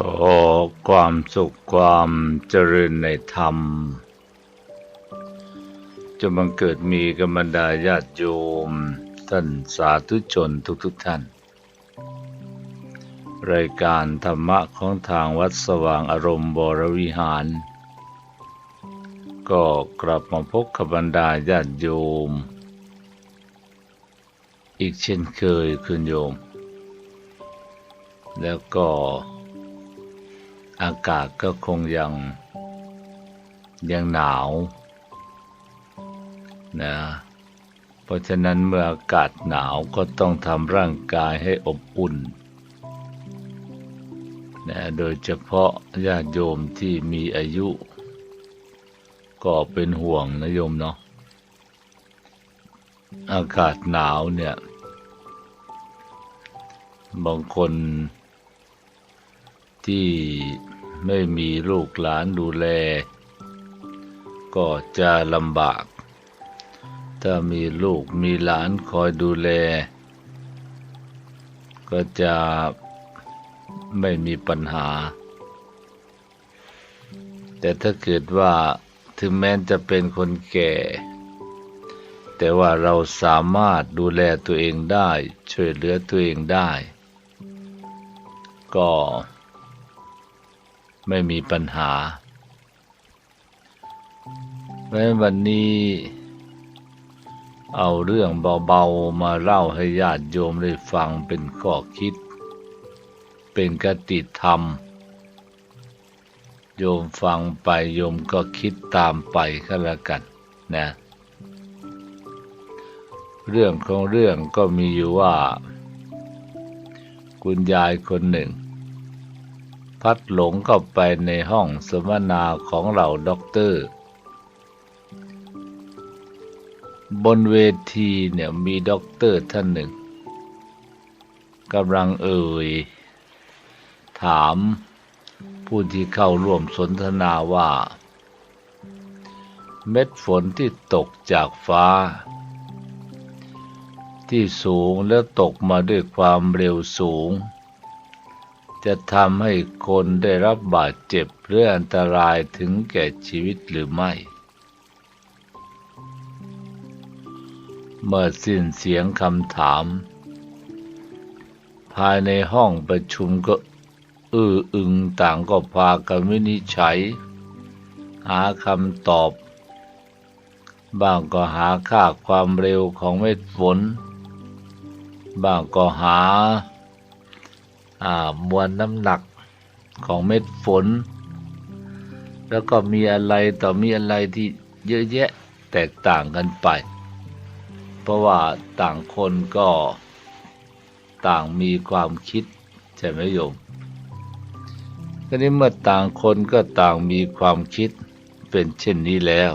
ขอความสุขความเจริญในธรรม จะบังเกิดมีกับบรรดาญาติโยม ท่านสาธุชนทุกๆทท่าน รายการธรรมะของทางวัดสว่างอารมณ์บรวิหาร ก็กลับมาพบกับบรรดาญาติโยม อีกเช่นเคยคุณโยม แล้วก็ อากาศก็คงยังยังหนาวนะเพราะฉะนั้นเมื่ออากาศหนาวก็ต้องทำร่างกายให้อบอุ่นนะโดยเฉพาะญาติโยมที่มีอายุ ก็เป็นห่วงนะโยมเนาะอากาศหนาวเนี่ย บางคน ที่ไม่มีลูกหลานดูแล ก็จะลำบาก ถ้ามีลูกมีหลานคอยดูแล ก็จะไม่มีปัญหา แต่ถ้าเกิดว่าถึงแม้จะเป็นคนแก่ แต่ว่าเราสามารถดูแลตัวเองได้ ช่วยเหลือตัวเองได้ ก็ ไม่มีปัญหาเพราะวันนี้เอาเรื่องเบาๆมาเล่าให้ญาติโยมได้ฟังเป็นข้อคิด เป็นกติธรรม โยมฟังไปโยมก็คิดตามไปก็แล้วกันนะ เรื่องของเรื่องก็มีอยู่ว่า คุณยายคนหนึ่ง พัดหลงเข้าไปในห้องสมนาของเหล่าด็อกเตอร์ บนเวทีเนี่ยมีด็อกเตอร์ท่านหนึ่งกำลังเอ่ย ถามผู้ที่เข้าร่วมสนทนาว่า เม็ดฝนที่ตกจากฟ้า ที่สูงและตกมาด้วยความเร็วสูง จะทำให้คนได้รับบาดเจ็บหรืออันตรายถึงแก่ชีวิตหรือไม่ เมื่อสิ้นเสียงคำถาม ภายในห้องประชุมก็อื้ออึงต่างก็พากันวินิจฉัย หาคำตอบบางก็หาค่าความเร็วของเม็ดฝนบางก็หา มวลน้ำหนักของเม็ดฝน แล้วก็มีอะไรต่อมีอะไรที่เยอะแยะแตกต่างกันไป เพราะว่าต่างคนก็ต่างมีความคิดใช่ไหมโยมก็นี้เมื่อต่างคนก็ต่างมีความคิดเป็นเช่นนี้แล้ว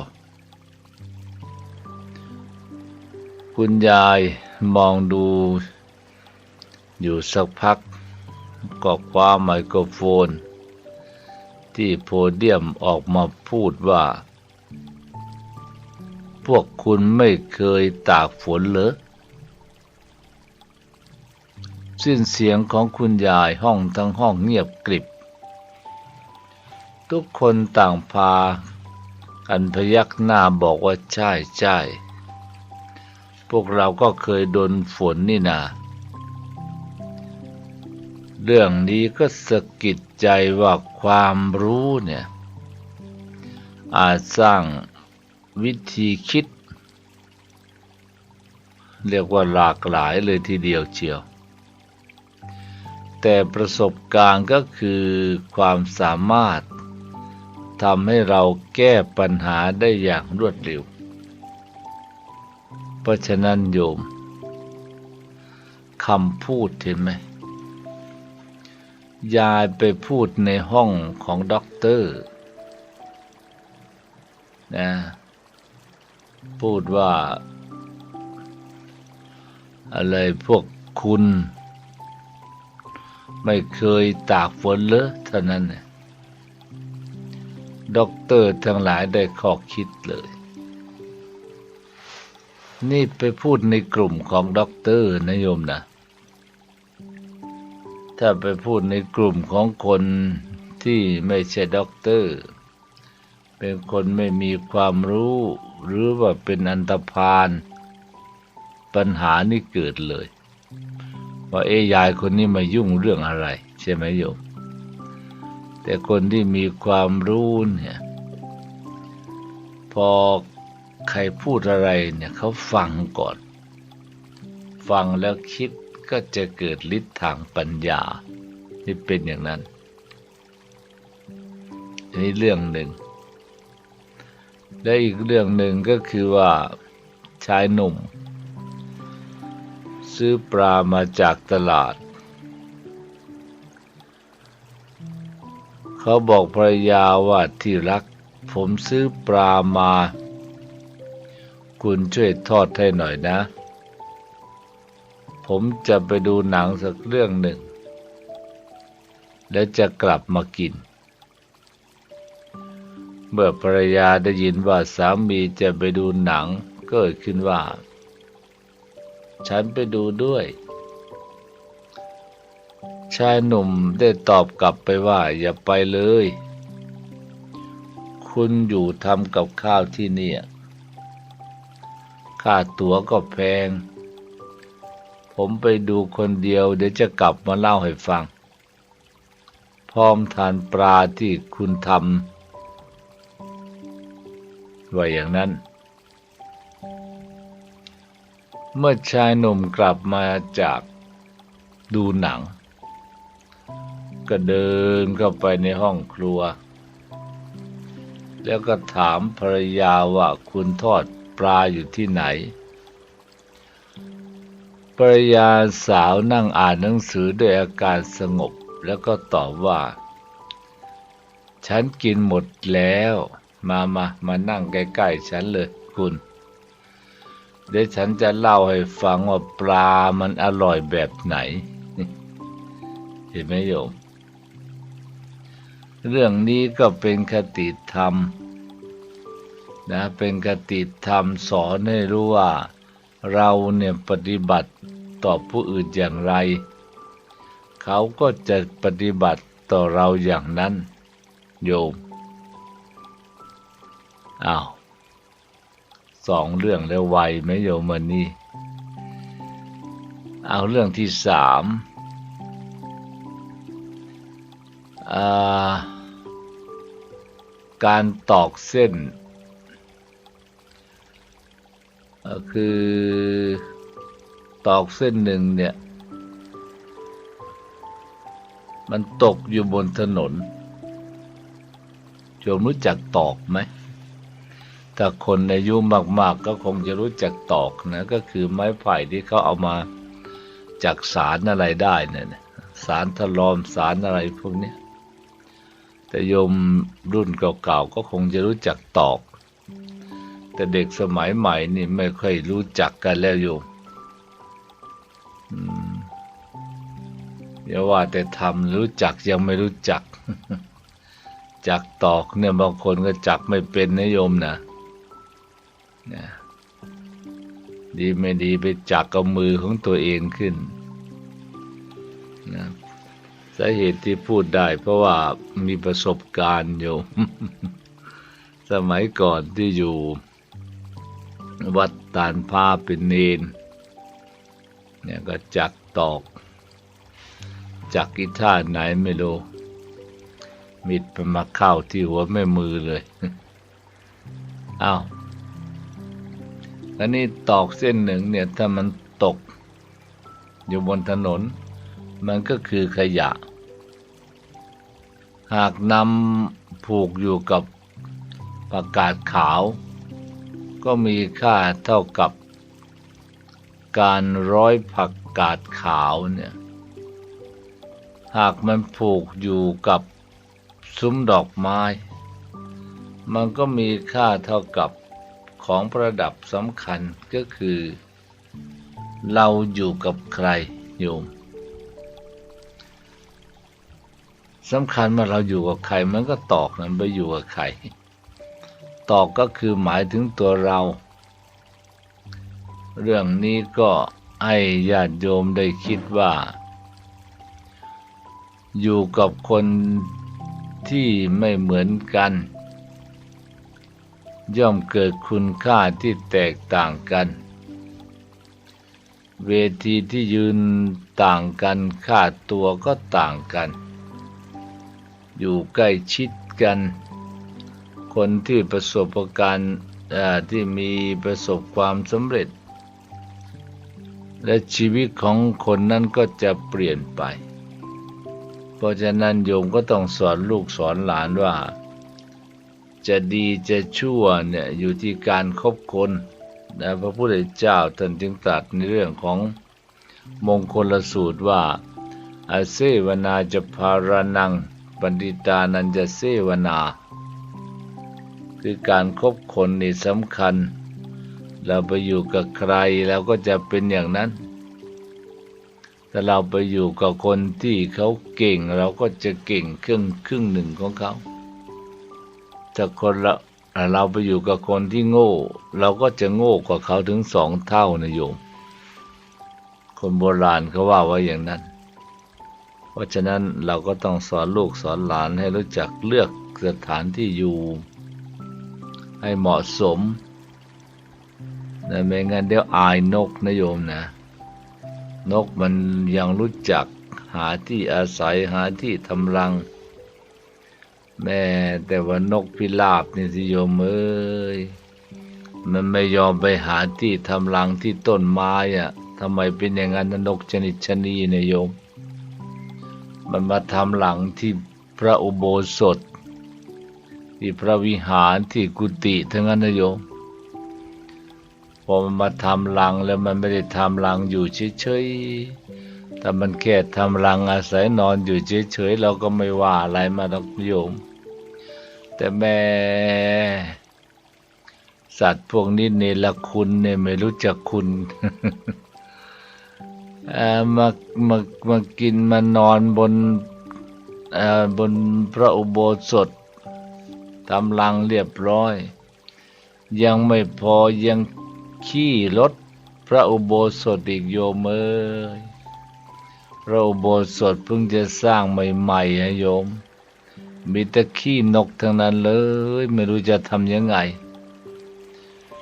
คุณยายมองดูอยู่สักพัก ก็คว้าไมโครโฟน ที่โพเดียมออกมาพูดว่า พวกคุณไม่เคยตากฝนเหรอสิ้นเสียงของคุณยายห้องทั้งห้องเงียบกริบ ทุกคนต่างพากันพยักหน้าบอกว่าใช่ใช่พวกเราก็เคยโดนฝนนี่นา เรื่องนี้ก็สะกิดใจว่าความรู้เนี่ย อาจสร้างวิธีคิด เรียกว่าหลากหลายเลยทีเดียวเชียว แต่ประสบการณ์ก็คือความสามารถทำให้เราแก้ปัญหาได้อย่างรวดเร็ว เพราะฉะนั้นโยมคำพูดเห็นไหม ยายไปพูดในห้องของด็อกเตอร์นะพูดว่า อะไรพวกคุณ ไม่เคยตากฝนเลยเท่านั้นเนี่ยด็อกเตอร์ทั้งหลายได้ข้อคิดเลย นี่ไปพูดในกลุ่มของด็อกเตอร์นะโยมนะ ถ้าไปพูดในกลุ่มของคนที่ไม่ใช่ด็อกเตอร์ เป็นคนไม่มีความรู้ หรือว่าเป็นอันตพาลปัญหานี่เกิดเลย ว่าเอ้ยายคนนี้มายุ่งเรื่องอะไร ใช่ไหมโยม แต่คนที่มีความรู้เนี่ยพอใครพูดอะไรเนี่ยเขาฟังก่อน ฟังแล้วคิด ก็จะเกิดฤทธิ์ทางปัญญา ที่เป็นอย่างนั้น อันนี้เรื่องหนึ่ง และอีกเรื่องหนึ่งก็คือว่าชายหนุ่ม ซื้อปลามาจากตลาด เขาบอกภรรยาว่าที่รัก ผมซื้อปลามา คุณช่วยทอดให้หน่อยนะ ผมจะไปดูหนังสักเรื่องหนึ่ง แล้วจะกลับมากิน เมื่อภรรยาได้ยินว่าสามีจะไปดูหนังก็เกิดขึ้นว่า ฉันไปดูด้วย ชายหนุ่มได้ตอบกลับไปว่า อย่าไปเลย คุณอยู่ทำกับข้าวที่เนี่ยค่าตั๋วก็แพง ผมไปดูคนเดียว เดี๋ยวจะกลับมาเล่าให้ฟัง พร้อมทานปลาที่คุณทำไว้อย่างนั้น เมื่อชายหนุ่มกลับมาจากดูหนัง ก็เดินเข้าไปในห้องครัว แล้วก็ถามภรรยาว่าคุณทอดปลาอยู่ที่ไหน ภรยาสาวนั่งอ่านหนังสือด้วยอาการสงบ แล้วก็ตอบว่า ฉันกินหมดแล้ว มามามานั่งใกล้ๆฉันเลยคุณ เดี๋ยวฉันจะเล่าให้ฟังว่าปลามันอร่อยแบบไหน เห็นไหมโยม เรื่องนี้ก็เป็นคติธรรม นะ เป็นคติธรรมสอนให้รู้ว่า เราเนี่ยปฏิบัติต่อผู้อื่นอย่างไร เขาก็จะปฏิบัติต่อเราอย่างนั้น โยมอ้าวสองเรื่องแล้วไวไหมโยมวันนี้ เอาเรื่องที่สามาการตอกเส้น คือตอกเส้นหนึ่งเนี่ย มันตกอยู่บนถนนโยมรู้จักตอกไหมถ้าคนอายุมาก ๆ ก็คงจะรู้จักตอกนะ ก็คือไม้ไผ่ที่เขาเอามาจากสารอะไรได้เนี่ยสารทลอมสารอะไรพวกนี้แต่โยมรุ่นเก่าๆก็คงจะรู้จักตอก แต่เด็กสมัยใหม่นี่ไม่ค่อยรู้จักกันแล้วโยมอืมอย่าว่าแต่ทำรู้จักยังไม่รู้จัก จักตอกเนี่ยบางคนก็จักไม่เป็นนะโยมนะนะดีไม่ดีไปจักกับมือของตัวเองขึ้นนะสาเหตุที่พูดได้ เพราะว่ามีประสบการณ์โยม สมัยก่อนที่อยู่ วัดตานผ้าเป็นเนนเนี่ยก็จักตอก จักกีท่าไหนไม่รู้มิดมันมาเข้าที่หัวแม่มือเลยอ้าวอันนี้ตอกเส้นหนึ่งเนี่ยถ้ามันตก อยู่บนถนน มันก็คือขยะ หากนำผูกอยู่กับประกาศขาว ก็มีค่าเท่ากับการร้อยผักกาดขาวเนี่ย หากมันผูกอยู่กับซุ้มดอกไม้ มันก็มีค่าเท่ากับของประดับสำคัญก็คือ เราอยู่กับใครโยมสำคัญว่าเราอยู่กับใครมันก็ตอกนั้นไปอยู่กับใคร ตอกก็คือหมายถึงตัวเรา เรื่องนี้ก็ให้ญาติโยมได้คิดว่า อยู่กับคนที่ไม่เหมือนกัน ย่อมเกิดคุณค่าที่แตกต่างกัน เวทีที่ยืนต่างกันค่าตัวก็ต่างกัน อยู่ใกล้ชิดกัน คนที่ประสบการณ์ที่มีประสบความสำเร็จ และชีวิตของคนนั้นก็จะเปลี่ยนไป เพราะฉะนั้นโยมก็ต้องสอนลูกสอนหลานว่า จะดีจะชั่วเนี่ยอยู่ที่การคบคนนะพระพุทธเจ้าท่านจึงตรัสในเรื่องของมงคลสูตรว่าอาเซวนาจะพารานังปันดิตานันจะเซวนา คือการคบคนนี่สำคัญ เราไปอยู่กับใครแล้วก็จะเป็นอย่างนั้น ถ้าเราไปอยู่กับคนที่เขาเก่ง เราก็จะเก่งครึ่งครึ่งหนึ่งของเขาถ้าคนเราเราไปอยู่กับคนที่โง่ เราก็จะโง่กว่าเขาถึงสองเท่านะโยมคนโบราณเขาว่าไว้อย่างนั้น เพราะฉะนั้นเราก็ต้องสอนลูกสอนหลานให้รู้จักเลือกสถานที่อยู่ ให้เหมาะสมนะไม่งั้นเดี๋ยวอายนกนะโยมนะ นกมันยังรู้จักหาที่อาศัยหาที่ทำรัง แม่แต่ว่านกพิราบนี่สิโยมเอ้ยมันไม่ยอมไปหาที่ทำรังที่ต้นไม้อะทำไมเป็นอย่างนั้นนะนกชนิดชนีเนี่ยโยม มันมาทำหลังที่พระอุโบสถ ที่พระวิหารที่กุฏิทั้งนั้นนะโยมพอมันมาทำรังแล้วมันไม่ได้ทำรังอยู่เฉยๆแต่มันแค่ทำรังอาศัยนอนอยู่เฉยๆเราก็ไม่ว่าอะไรมาดอกโยม แต่แม่สัตว์พวกนี้เนรคุณเนี่ยไม่รู้จักคุณมามามากินมานอนบนบนพระอุโบสถ ทำรังเรียบร้อย ยังไม่พอยังขี้รถพระอุโบสถอีกโยมเอ้ยพระอุโบสถเพิ่งจะสร้างใหม่ๆฮะโยม มีแต่ขี้นกทั้งนั้นเลย ไม่รู้จะทำยังไง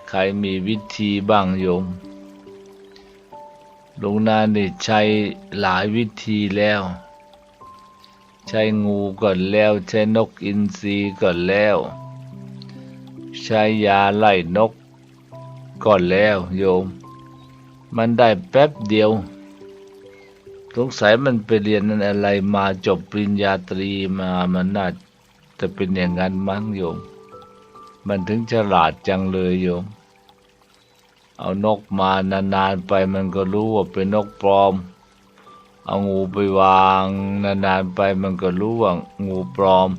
ใครมีวิธีบ้างโยมหลวงนานี่ใช้หลายวิธีแล้ว ใช้งูก่อนแล้ว ใช้นกอินทรีก่อนแล้ว ใช้ยาไล่นก ก่อนแล้วโยม มันได้แป๊บเดียว สงสัยมันไปเรียนอะไรมาจบปริญญาตรีมามันน่าจะเป็นอย่างนั้นมั้งโยม มันถึงฉลาดจังเลยโยม เอานกมานานๆไปมันก็รู้ว่าเป็นนกปลอม เอางูไปวางนานๆไปมันก็รู้ว่างูปลอม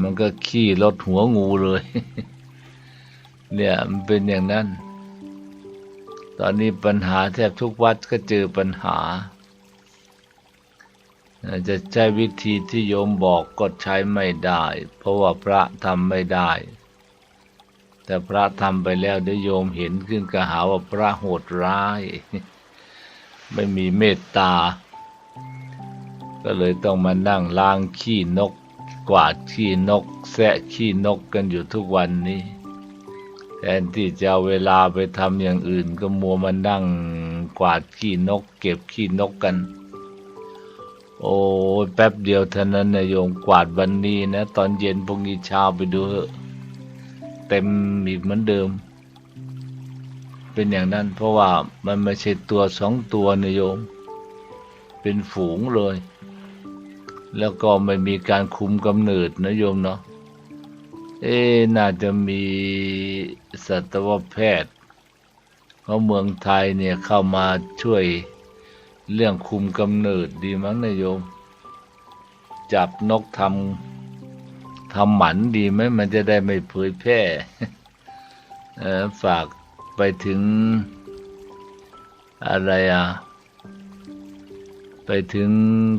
มันก็ขี้ลดหัวงูเลย เนี่ยมันเป็นอย่างนั้น ตอนนี้ปัญหาแทบทุกวัดก็เจอปัญหา จะใช้วิธีที่โยมบอกก็ใช้ไม่ได้ เพราะว่าพระทำไม่ได้ แต่พระทำไปแล้วเดี๋ยวโยมเห็นขึ้นก็หาว่าพระโหดร้าย ไม่มีเมตตา ก็เลยต้องมานั่งล้างขี้นก กวาดขี้นกแสะขี้นกกันอยู่ทุกวันนี้ แทนที่จะเอาเวลาไปทำอย่างอื่น ก็มัวมานั่งกวาดขี้นก เก็บขี้นกกัน โอ้ยแป๊บเดียวเท่านั้นนะโยมกวาดวันนี้นะ ตอนเย็นพรุ่งนี้เช้าไปดูเถอะเต็มอีกเหมือนเดิม เป็นอย่างนั้น เพราะว่ามันไม่ใช่ตัวสองตัวนะโยม เป็นฝูงเลย แล้วก็ไม่มีการคุมกำเนิดนะโยมเนาะเอ๊น่าจะมีสัตวแพทย์ของเมืองไทยเนี่ยเข้ามาช่วยเรื่องคุมกำเนิดดีมั้งนะโยม จับนกทำทำหมันดีไหมมันจะได้ไม่เผยแพร่เออฝาก ไปถึง อะไรอะ ไปถึง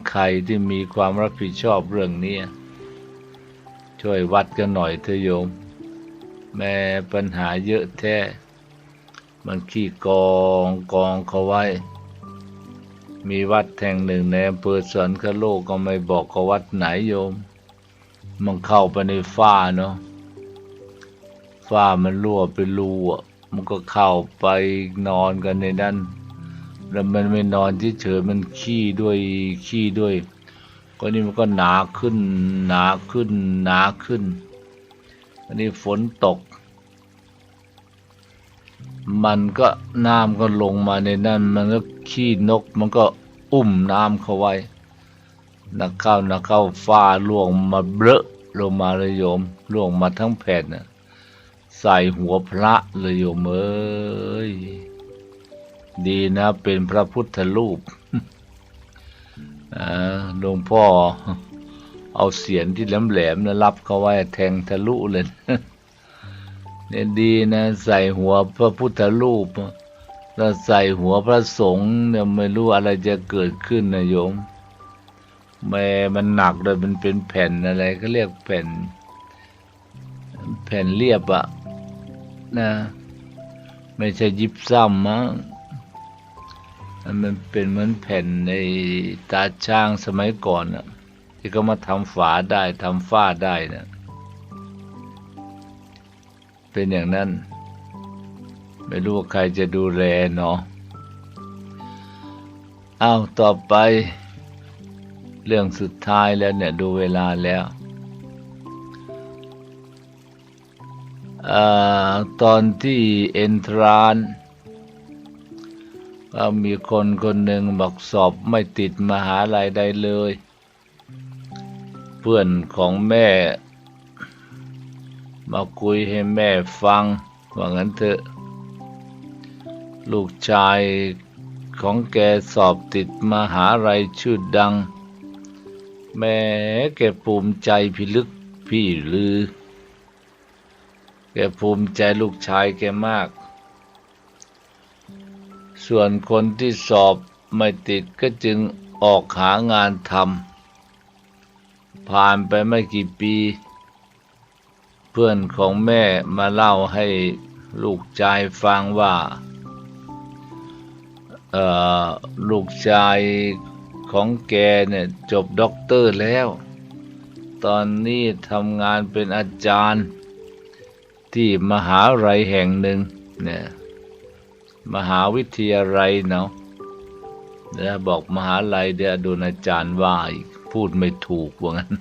ใครที่มีความรับผิดชอบเรื่องนี้ ช่วยวัดกันหน่อยเถอะโยม แม่ปัญหาเยอะแท้ มันขี้กองกองเขาไว้ มีวัดแห่งหนึ่งในอำเภอสวนคโลกก็ไม่บอกก็วัดไหนโยม มันเข้าไปในฝ้าเนาะฝ้ามันรั่วเป็นรูอะ มันก็เข้าไปนอนกันในนั้นแล้วมันไม่นอนเฉยมันขี้ด้วยขี้ด้วย ก็นี่มันก็หนาขึ้น หนาขึ้น หนาขึ้น อันนี้ฝนตก มันก็น้ำก็ลงมาในนั้นมันก็ขี้นก มันก็อุ้มน้ำเข้าไว้นักเข้านักเข้าฟ้าล่วงมาเบลอะลงมาเลยโยมล่วงมาทั้งแผ่นน่ะ ใส่หัวพระเลยโยมเอ้ยดีนะ เป็นพระพุทธรูปอ่าหลวงพ่อเอาเสียนที่แหลมๆนะรับเขาไว้แทงทะลุเลยเนี่ยดีนะ ใส่หัวพระพุทธรูปถ้าใส่หัวพระสงฆ์เนี่ยไม่รู้อะไรจะเกิดขึ้นนะโยมแม่มันหนักเลยมันเป็นแผ่นอะไรก็เรียกแผ่น แผ่นเรียบอะ นะ ไม่ใช่ยิบซ้ำมั้งมันเป็นเหมือนแผ่นในตาช่างสมัยก่อนอะที่เขามาทำฝาได้ทำฝ้าได้นะเป็นอย่างนั้น ไม่รู้ว่าใครจะดูแลเนาะเอาวต่อไป เรื่องสุดท้ายแล้วเนี่ยดูเวลาแล้ว อตอนที่เอนทรานก็มีคนคนหนึ่งบอกสอบไม่ติดมหาลัยใดเลย เพื่อนของแม่ มาคุยให้แม่ฟังว่างั้นเถอะ ลูกชายของแกสอบติดมหาลัยชื่อดัง แม่แกภูมิใจพิลึกพี่ลือ ภูมิใจลูกชายแกมาก ส่วนคนที่สอบไม่ติดก็จึงออกหางานทำ ผ่านไปไม่กี่ปี เพื่อนของแม่มาเล่าให้ลูกชายฟังว่าลูกชายของแกเนี่ยจบด็อกเตอร์แล้ว ตอนนี้ทำงานเป็นอาจารย์ ที่มหาลัยแห่งหนึ่งเนี่ยมหาวิทยาลัยเนาะเดี๋ยวบอกมหาลัยเดี๋ยวโดนอาจารย์ว่าอีกพูดไม่ถูกว่างั้น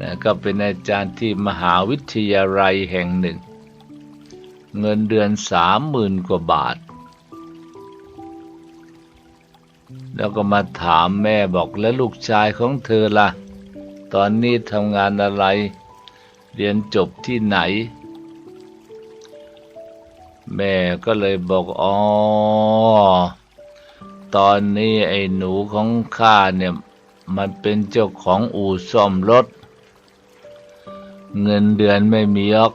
นะก็เป็นอาจารย์ที่มหาวิทยาลัยแห่งหนึ่ง เงินเดือนสามหมื่นกว่าบาท แล้วก็มาถามแม่บอกแล้วลูกชายของเธอล่ะ ตอนนี้ทำงานอะไร เรียนจบที่ไหน แม่ก็เลยบอกอ๋อตอนนี้ไอ้หนูของข้าเนี่ยมันเป็นเจ้าของอู่ซ่อมรถ เงินเดือนไม่มีหรอก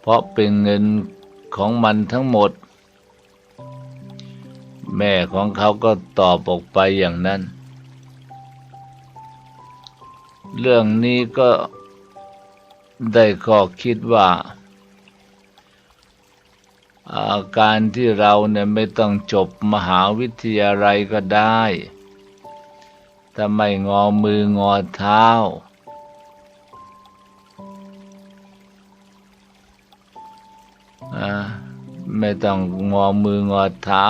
เพราะเป็นเงินของมันทั้งหมด แม่ของเขาก็ตอบออกไปอย่างนั้น เรื่องนี้ก็ได้ข้อคิดว่า อาการที่เราเนี่ยไม่ต้องจบมหาวิทยาลัยก็ได้ถ้าไม่งอมืองอเท้าอ่าไม่ต้องงอมืองอเท้า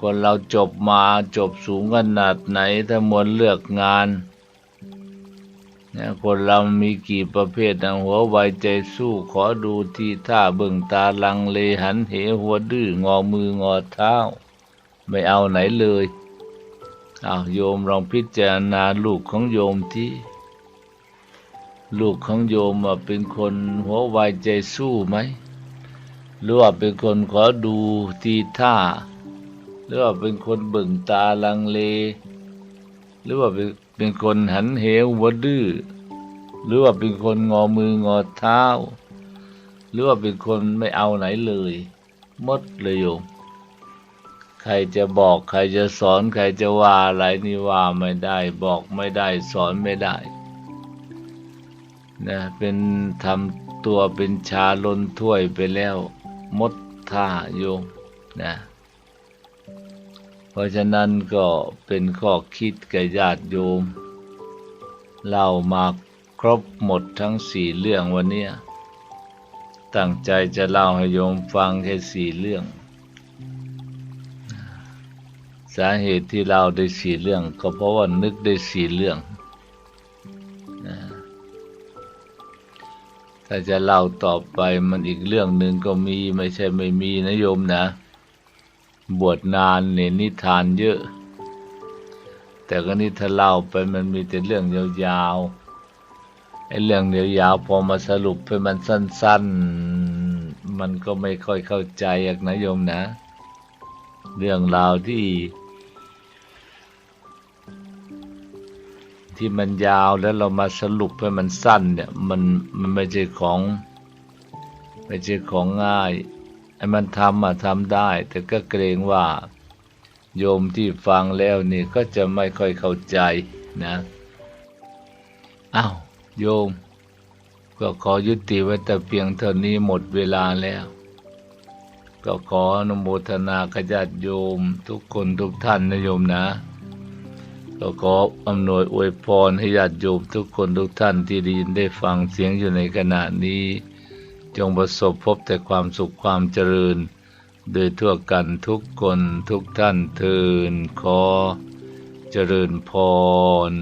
คนเราจบมาจบสูงขนาดไหนถ้ามวนเลือกงาน คนเรามีกี่ประเภทนะหัวไวใจสู้ขอดูที่ท่าเบิ่งตาลังเลหันเหหัวดื้องอมืองอเท้า ไม่เอาไหนเลยเอาโยมลองพิจารณาลูกของโยมที่ ลูกของโยมเป็นคนหัวไวใจสู้ไหมหรือว่าเป็นคนขอดูทีท่า หรือว่าเป็นคนเบิ่งตาลังเล หรือว่าเป็น เป็นคนหันเหวหัวดื้อหรือว่าเป็นคนงอมืองอเท้า หรือว่าเป็นคนไม่เอาไหนเลยมดเลยโยมใครจะบอกใครจะสอนใครจะว่าอะไรนี่ว่าไม่ได้บอกไม่ได้สอนไม่ได้นะเป็นทำตัวเป็นชาลนถ้วยไปแล้ว มดท่าโยมนะ ราะฉะนั้นก็เป็นข้อคิดแก่ญาติโยมเล่ามาครบหมดทั้งสี่เรื่องวันนี้ตั้งใจจะเล่าให้โยมฟังแค่สี่เรื่อง สาเหตุที่เล่าได้สี่เรื่อง ก็เพราะว่านึกได้สี่เรื่อง ถ้าจะเล่าต่อไปมันอีกเรื่องหนึ่งก็มีไม่ใช่ไม่มีนะโยมนะ บวชนานเนี่ยนิทานเยอะ แต่ก็นี่ถ้าเล่าไปมันมีแต่เรื่องยาวๆไอ้เรื่องยาวๆพอมาสรุปให้มันสั้น ๆ มันก็ไม่ค่อยเข้าใจอยากนะโยมนะ เรื่องราวที่ ที่มันยาวแล้วเรามาสรุปให้มันสั้นเนี่ย มันมันไม่ใช่ของ ไม่ใช่ของง่าย ไอ้มันทำมาทำได้ แต่ก็เกรงว่า โยมที่ฟังแล้วนี่ก็จะไม่ค่อยเข้าใจนะอ้าวโยม ก็ขอยุติไว้แต่เพียงเท่านี้หมดเวลาแล้ว ก็ขออนุโมทนาขญาติโยมทุกคนทุกท่านนะโยมนะก็ขออำนวยอวยพรให้ญาติโยมทุกคนทุกท่านที่ได้ยินได้ฟังเสียงอยู่ในขณะนี้ จงประสบพบแต่ความสุขความเจริญ โดยทั่วกันทุกคนทุกท่านเทินขอเจริญพร